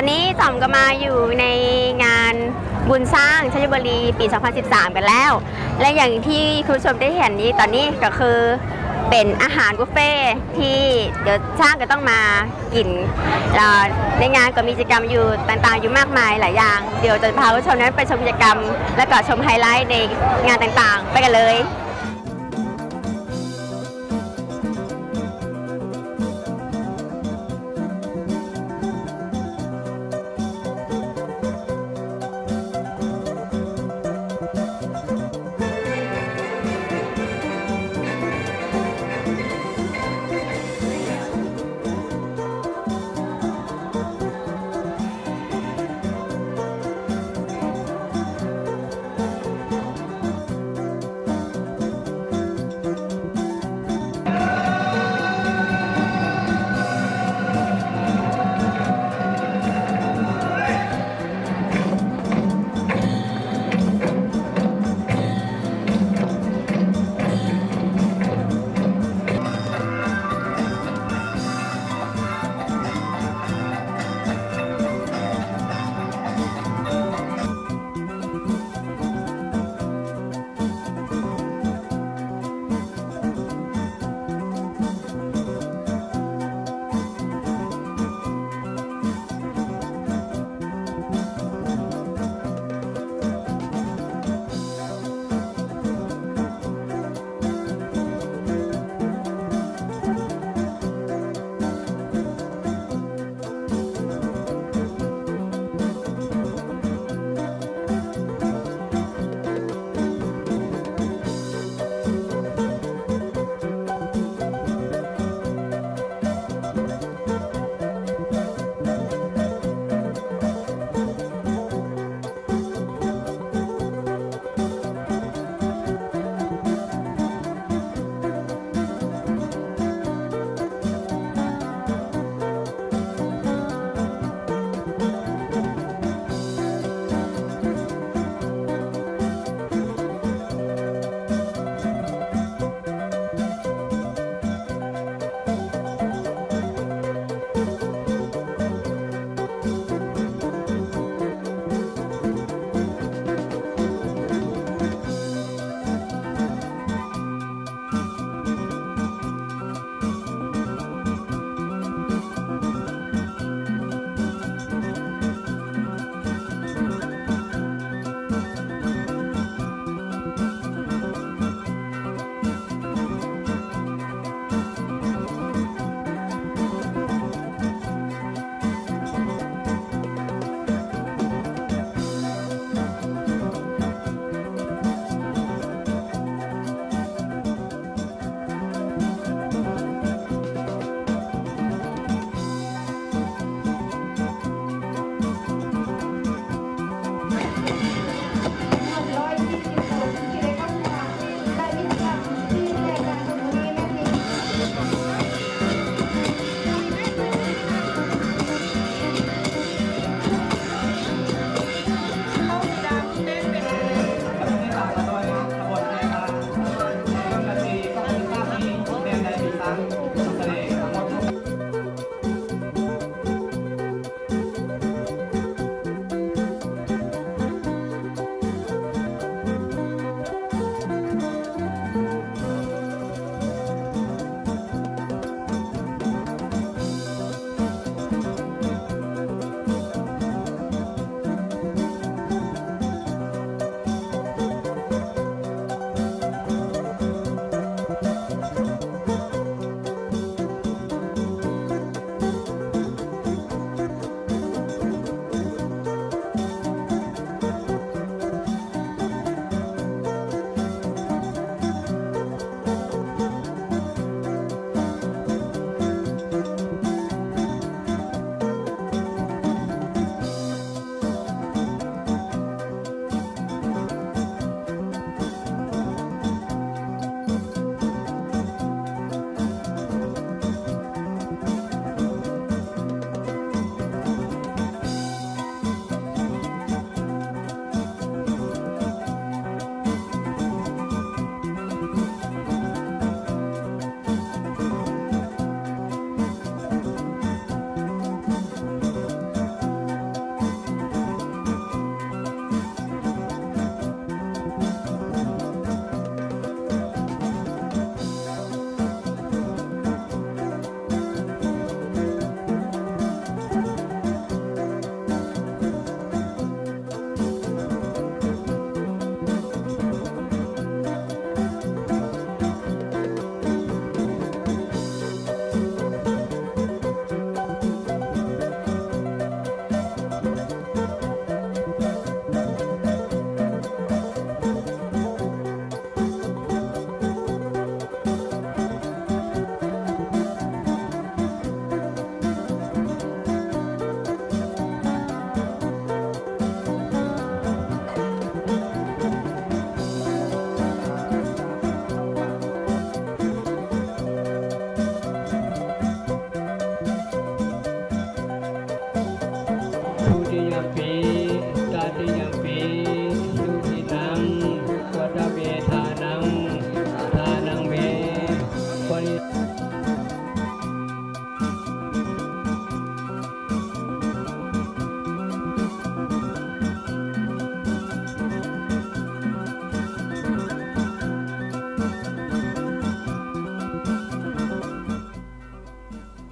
อนนี้จอมก็มาอยู่ในงานบุญสร้างชัยบุรีปี 2013 กันแล้ว และอย่างที่คุณผู้ชมได้เห็นนี้ตอนนี้ก็คือเป็นอาหารบุฟเฟ่ที่เดี๋ยวช่างก็ต้องมากินแล้วในงานก็มีกิจกรรมอยู่ต่างๆอยู่มากมายหลายอย่าง เดี๋ยวจะพาคุณผู้ชมนั้นไปชมกิจกรรม และก็ชมไฮไลท์ในงานต่างๆ ไปกันเลย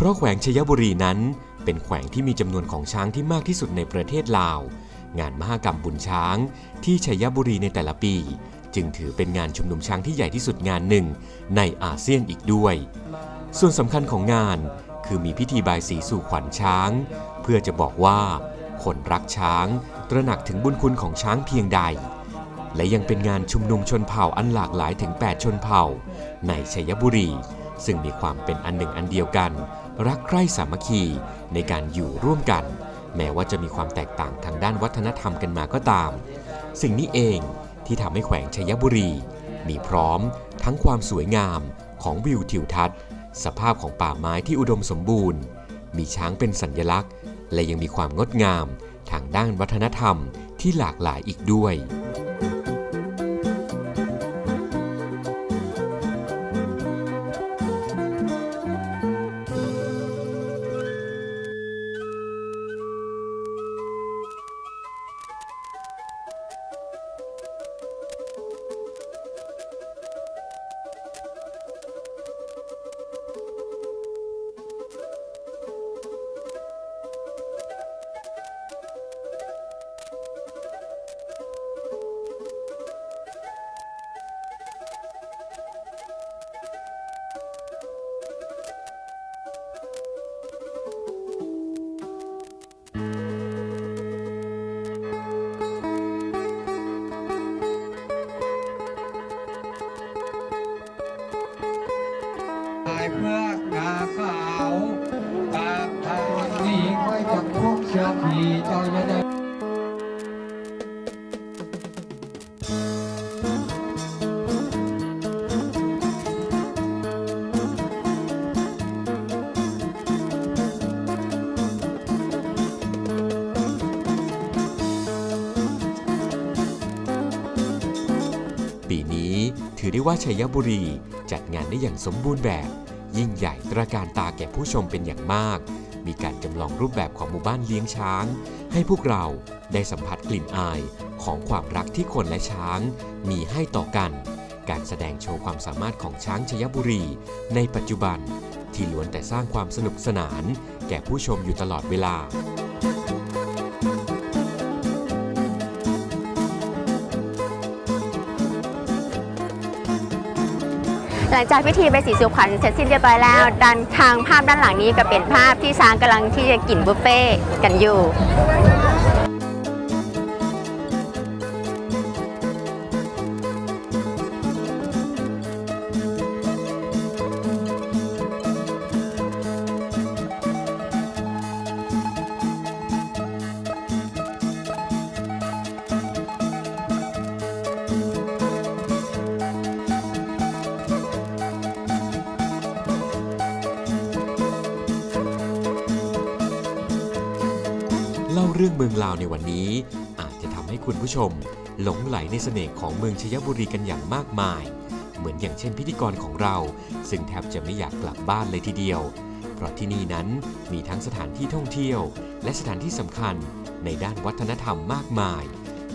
เพราะแขวงชัยบุรีนั้น เป็นแขวงที่มีจำนวนของช้างที่มากที่สุดในประเทศลาว งานมหกรรมบุญช้าง ที่ชัยบุรีในแต่ละปี จึงถือเป็นงานชุมนุมช้างที่ใหญ่ที่สุดงานหนึ่ง ในอาเซียนอีกด้วย ส่วนสำคัญของงานคือมีพิธีบายสีสู่ขวัญช้าง เพื่อจะบอกว่า คนรักช้าง ตระหนักถึงบุญคุณของช้างเพียงใด และยังเป็นงานชุมนุมชนเผ่าอันหลากหลายถึง 8 ชนเผ่า ในชัยบุรี ซึ่งมีความเป็นอันหนึ่งอันเดียวกัน รักใคร่สามัคคีในการอยู่ร่วมกัน แม้ว่าจะมีความแตกต่างทางด้านวัฒนธรรมกันมาก็ตาม สิ่งนี้เองที่ทำให้แขวงชัยบุรี มีพร้อมทั้งความสวยงามของวิวทิวทัศน์ สภาพของป่าไม้ที่อุดมสมบูรณ์ มีช้างเป็นสัญลักษณ์ และยังมีความงดงามทางด้านวัฒนธรรมที่หลากหลายอีกด้วย ว่าชัยบุรี จัดงานได้อย่างสมบูรณ์แบบ ยิ่งใหญ่ตระการตาแก่ผู้ชมเป็นอย่างมาก มีการจำลองรูปแบบของหมู่บ้านเลี้ยงช้าง ให้พวกเราได้สัมผัสกลิ่นอายของความรักที่คนและช้าง มีให้ต่อกัน การแสดงโชว์ความสามารถของช้างชัยบุรี ในปัจจุบัน ที่ล้วนแต่สร้างความสนุกสนาน แก่ผู้ชมอยู่ตลอดเวลา ลังจากพิธีใบสีสุขวัญเสร็จสิ้นเรียบร้อยแล้วด้านทางภาพด้านหลังนี้ก็เป็นภาพที่ช้างกำลังที่จะกินบุฟเฟ่ต์กันอยู่ เล่าเรื่องเมืองลาวในวันนี้ อาจจะทำให้คุณผู้ชม หลงไหลในเสน่ห์ของเมืองชยบุรีกันอย่างมากมาย เหมือนอย่างเช่นพิธีกรของเรา ซึ่งแทบจะไม่อยากกลับบ้านเลยทีเดียว เพราะที่นี่นั้นมีทั้งสถานที่ท่องเที่ยว และสถานที่สำคัญในด้านวัฒนธรรมมากมาย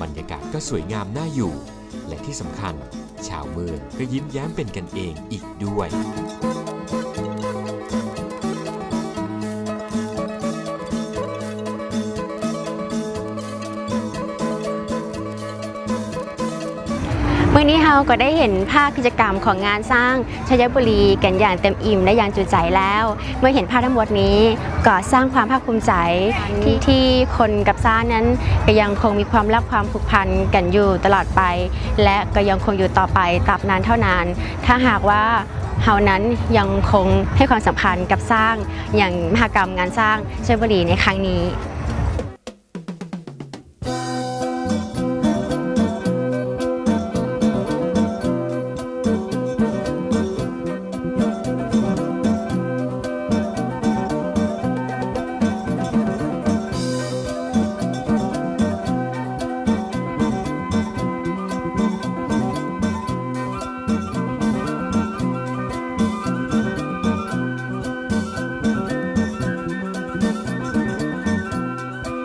บรรยากาศก็สวยงามน่าอยู่ และที่สำคัญ ชาวเมืองก็ยิ้มแย้มเป็นกันเองอีกด้วย มื่อนี้เราก็ได้เห็นภาพกิจกรรมของงานสร้างชัยบุรีกันอย่างเต็มอิ่มและอย่างจุใจแล้ว เมื่อเห็นภาพทั้งหมดนี้ก็สร้างความภาคภูมิใจที่ที่คนกับซ่านนั้นก็ยังคงมีความรักความผูกพันกันอยู่ตลอดไป และก็ยังคงอยู่ต่อไปตราบนานเท่านาน ถ้าหากว่าเฮานั้นยังคงให้ความสำคัญกับสร้างอย่างมหกรรมงานสร้างชัยบุรีในครั้งนี้